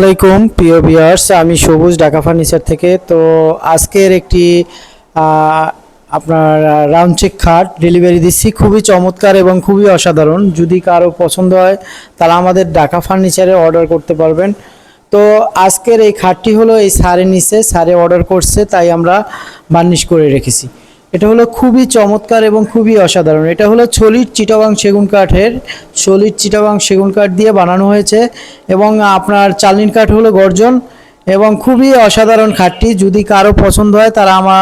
আলাইকুম, প্রিয় ভিউয়ার্স, আমি সবুজ ঢাকা ফার্নিচার থেকে। তো আজকের একটি আপনার রাউন্ড চেক খাট ডেলিভারি দিচ্ছি। খুবই চমৎকার এবং খুবই অসাধারণ। যদি কারও পছন্দ হয়, তাহলে আমাদের ঢাকা ফার্নিচারে অর্ডার করতে পারবেন। তো আজকের এই খাটটি হলো এই সারে নিচে। সারে অর্ডার করছে, তাই আমরা বার্নিশ করে রেখেছি। এটা হলো খুবই চমৎকার এবং খুবই অসাধারণ। এটা হলো ছলির চিটাবাং সেগুন কাঠের, ছলির চিটাবাং সেগুন কাঠ দিয়ে বানানো হয়েছে এবং আপনার চালনির কাঠ হলো গর্জন এবং খুবই অসাধারণ খাটটি। যদি কারও পছন্দ হয় তারা আমরা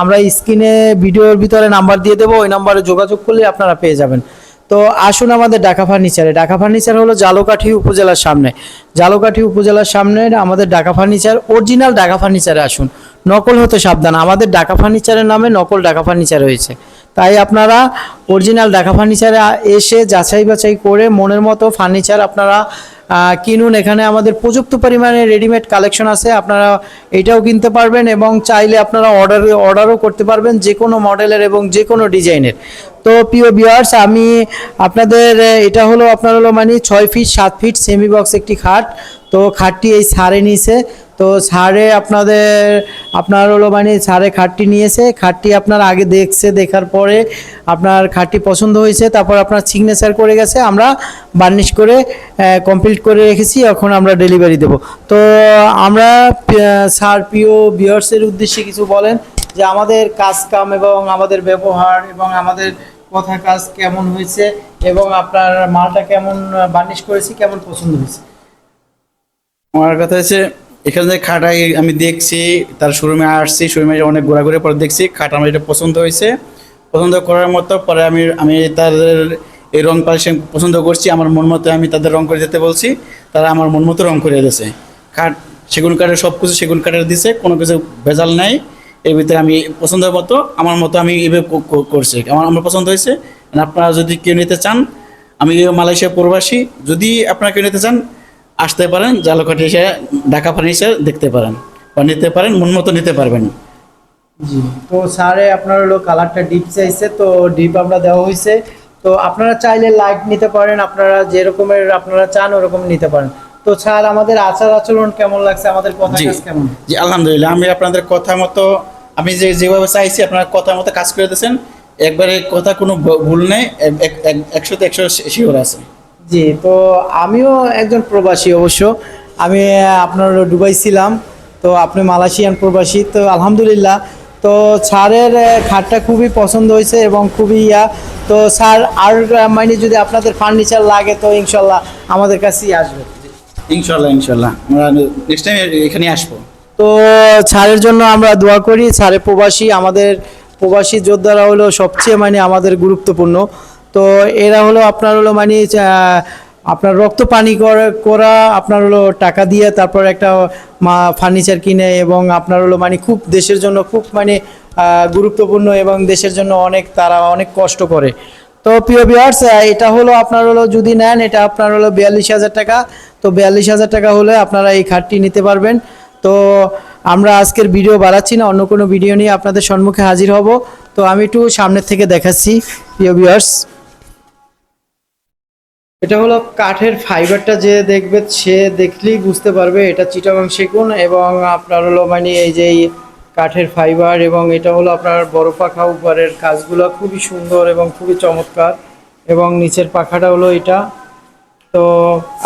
আমরা স্ক্রিনে ভিডিওর ভিতরে নাম্বার দিয়ে দেবো, ওই নাম্বারে যোগাযোগ করলে আপনারা পেয়ে যাবেন। তো আসুন আমাদের ঢাকা ফার্নিচারে। ঢাকা ফার্নিচার হলো জালোকাঠি উপজেলার সামনে। জালোকাঠি উপজেলার সামনে আমাদের ঢাকা ফার্নিচার, অরিজিনাল ঢাকা ফার্নিচারে আসুন। নকল হতে সাবধান, আমাদের ঢাকা ফার্নিচারের নামে নকল ঢাকা ফার্নিচার রয়েছে। তাই আপনারা অরিজিনাল ঢাকা ফার্নিচারে এসে যাচাই বাছাই করে মনের মতো ফার্নিচার আপনারা কিনুন। এখানে আমাদের প্রযুক্ত পরিমাণে রেডিমেড কালেকশন আছে, আপনারা এটাও কিনতে পারবেন এবং চাইলে আপনারা অর্ডার অর্ডারও করতে পারবেন যে কোনো মডেলের এবং যে কোনো ডিজাইনের তো প্রিয় ভিউয়ার্স আমি আপনাদের এটা হলো, আপনার হলো মানে ছয় ফিট সাত ফিট সেমি বক্স একটি খাট। তো খাটটি এই সারে নিয়েছে। তো সারে আপনাদের, আপনার হলো মানে সারে খাটটি নিয়েছে। খাটটি আপনার আগে দেখছে, দেখার পরে আপনার খাটটি পছন্দ হয়েছে, তারপর আপনার সিগনেচার করে গেছে। আমরা বার্নিশ করে কমপ্লিট করে রেখেছি। এখন আমরা ডেলিভারি দেব। তো আমরা সার প্রিয় ভিউয়ার্সের উদ্দেশ্যে কিছু বলেন যে আমাদের কাজ কাম এবং আমাদের ব্যবহার এবং আমাদের কথা কাজ কেমন হয়েছে এবং আপনার মালটা কেমন বার্নিশ করেছি, কেমন পছন্দ হয়েছে? আমার কথা হচ্ছে এখানে যে খাটাই আমি দেখছি, তার শোরুমে আসছি, শোরুমে অনেক ঘোরাঘুরি পরে দেখছি, খাট আমার এটা পছন্দ হয়েছে। পছন্দ করার মতো পরে আমি আমি তাদের এই রং পালিশ পছন্দ করছি, আমার মন মতো আমি তাদের রং করে দিতে বলছি, তারা আমার মন মতো রং করে দিয়েছে। খাট, সেগুন কাঠের সব কিছু সেগুন কাঠের দিছে, কোনো কিছু ভেজাল নাই। এর ভিতরে আমি পছন্দ মতো, আমার মতো আমি এভাবে করছি। আমার আমার পছন্দ হয়েছে। আপনারা যদি কেউ নিতে চান, আমি মালয়েশিয়া প্রবাসী, যদি আপনারা কেউ নিতে চান, আসতে পারেন, জালকাঠি এসে ঢাকা ফার্নিচার দেখতে পারেন বা নিতে পারেন, মন মতো নিতে পারবেন। জি, তো স্যারে, আপনার হলো কালারটা ডিপ চাইছে, তো ডিপ আমরা দেওয়া হয়েছে। তো আপনারা চাইলে লাইট নিতে পারেন, আপনারা যেরকমের আপনারা চান, ওরকম নিতে পারেন। তো স্যার আমাদের আচার আচরণ কেমন লাগছে? আমাদের কথা কেমন? জি আলহামদুলিল্লাহ। আমি আপনাদের কথা মতো আমি যে যেভাবে চাইছি আপনারা কথা মতো কাজ করে দিয়েছেন। একবারে কথা কোনো ভুল নেই। এক- এক- এক- একশোতে একশো শিওর আছে। জি তো আমিও একজন প্রবাসী অবশ্য। আমি আপনার দুবাই ছিলাম। তো আপনি মালয়েশিয়ান প্রবাসী। তো আলহামদুলিল্লাহ। তো স্যারের খাটটা খুবই পছন্দ হয়েছে এবং খুবই ইয়া। তো স্যার আর মানে যদি আপনাদের ফার্নিচার লাগে তো ইনশাল্লাহ আমাদের কাছেই আসবে। ইনশাল্লাহ ইনশাল্লাহ আমরা নেক্সট টাইম এখানে আসব। তো ছাড়ের জন্য আমরা দোয়া করি ছাড়ে প্রবাসী, আমাদের প্রবাসী যোদ্ধারা হলো সবচেয়ে মানে আমাদের গুরুত্বপূর্ণ। তো এরা হলো আপনার হলো মানে আপনার রক্ত পানি করা করা, আপনার হলো টাকা দিয়ে, তারপর একটা, মা ফার্নিচার কিনে এবং আপনার হলো মানে খুব দেশের জন্য খুব মানে গুরুত্বপূর্ণ এবং দেশের জন্য অনেক, তারা অনেক কষ্ট করে। তো প্রিয় ভিউয়ার্স এটা হলো আপনার হলো যদি নেন, এটা আপনার হলো বিয়াল্লিশ হাজার টাকা। তো বিয়াল্লিশ হাজার টাকা হলে আপনারা এই খাটটি নিতে পারবেন। তো আমরা আজকের ভিডিও বাড়াচ্ছি না, অন্য কোনো ভিডিও নিয়ে আপনাদের সম্মুখে হাজির হব। তো আমি একটু সামনের থেকে দেখাচ্ছি, প্রিয় ভিউয়ার্স এটা হলো কাঠের ফাইবারটা যে দেখবে, সে দেখলেই বুঝতে পারবে এটা চিটাগাং সেগুন এবং আপনার হলো মানে এই যে কাঠের ফাইবার এবং এটা হলো আপনার বড় পাখা উপরের কাজগুলো খুবই সুন্দর এবং খুবই চমৎকার। এবং নিচের পাখাটা হলো এটা। তো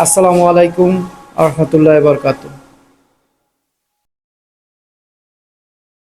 আসসালামু আলাইকুম রহমতুল্লাহ বরকাতুহ।